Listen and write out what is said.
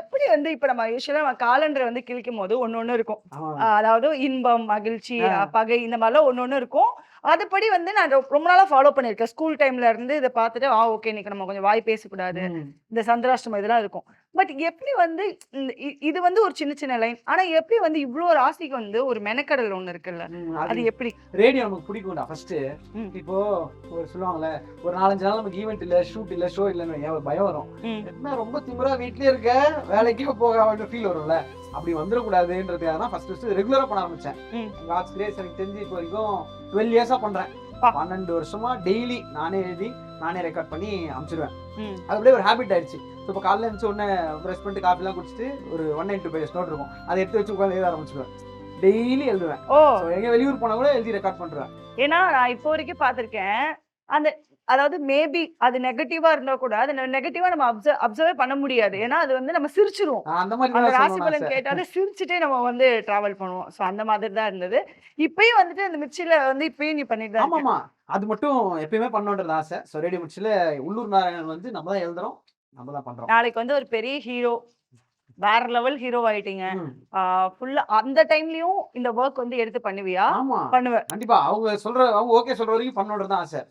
எப்படி வந்து இப்ப நம்ம யூஸ்வலா நம்ம காலண்டர் வந்து கிழிக்கும் போது ஒண்ணு ஒண்ணு இருக்கும். அதாவது இன்பம் மகிழ்ச்சி பகை இந்த மாதிரிலாம் ஒண்ணு ஒண்ணு இருக்கும். அதுபடி வந்து நான் ரொம்ப நாளா ஃபாலோ பண்ணிருக்கேன் ஸ்கூல் டைம்ல இருந்து இதை பார்த்துட்டு ஆ ஓகே இன்னைக்கு நம்ம கொஞ்சம் வாய் பேசக்கூடாது. இந்த சந்திராஷ்டமம் இதெல்லாம் இருக்கும். பட் எப்படி வந்து இது வந்து ஒரு சின்ன சின்ன லைன் ஆனா எப்படி வந்து இவ்ளோ ராசிக்கு வந்து ஒரு மெனக்கடல் ஒண்ணு இருக்குல்ல அது எப்படி? ரேடியோ நமக்கு பிடிக்கும்டா ஃபர்ஸ்ட். இப்போ ஒரு சொல்லுவாங்கல்ல ஒரு நாலஞ்சு நாள் நமக்கு ஈவெண்ட் இல்ல ஷூட் இல்ல ஷோ இல்லன்னு பயம் வரும். என்ன ரொம்ப திமிரா வீட்லயே இருக்க வேலைக்கே போக ஃபீல் வரும்ல. அப்படி வந்துடக்கூடாதுன்றதுக்காக தான் ஃபர்ஸ்ட் ஃபர்ஸ்ட் ரெகுலரா பண்ண ஆரம்பிச்சேன். ம். காட்ஸ் கிரேஸ் எனக்கு தெரிஞ்சு இப்போ வரைக்கும் டுவெல் இயர்ஸா பண்றேன். பா. பன்னெண்டு வருஷமா டெய்லி நானே எழுதி நானே ரெக்கார்ட் பண்ணி அனுப்பிச்சிடுவேன். அது அப்படியே ஒரு ஹேபிட் ஆயிடுச்சு. இப்போ காலைல எழுந்து உடனே ப்ரெஷ் பண்ணிட்டு காஃபிலாம் குடிச்சிட்டு ஒரு one nine two pages note இருக்கும். அதை எடுத்து வச்சு உட்காந்து எழுத ஆரம்பிச்சிடுவேன் டெய்லி எழுதுவேன். ஓ. எங்க வெளியூர் போனா கூட எழுதி ரெக்கார்ட் பண்றேன். ஏன்னா நான் இப்போ வரைக்கும் பார்த்திருக்கேன். அந்த அதாவது மேபி அது நெகட்டிவா இருந்தா கூட அது நெகட்டிவா நம்ம அப்சர்வ் அப்சர்வே பண்ண முடியாது. ஏன்னா அது வந்து நம்ம சிரிச்சிருவோம். அந்த ராசி பலன். கேட்டாலே சிரிச்சுட்டே நம்ம வந்து டிராவல் பண்ணுவோம். சோ அந்த மாதிரி தான் இருந்தது. இப்பயும் வந்துட்டு அந்த மிச்சில வந்து இப்பயும் நீ பண்ணிட்டு. ஆமாமா அது மட்டும் எப்பயுமே பண்ணணுன்றது ஆசை. ஸோ ரேடியோ முடிச்சுல உள்ளூர் நாராயணன் வந்து நம்ம தான் எழுதுறோம். நம்ம தான் பண்றோம். நாளைக்கு வந்து ஒரு பெரிய ஹீரோ வேற லெவல் ஹீரோ ஆயிட்டீங்க. ஃபுல்லா அந்த டைம்லயும் இந்த ஒர்க் வந்து எடுத்து பண்ணுவியா? ஆமா. பண்ணுவ. கண்டிப்பா. அவங்க சொல்ற அவங்க ஓகே சொல்ற வரைக்கும் பண்ணணுன்றது தான் ஆசை.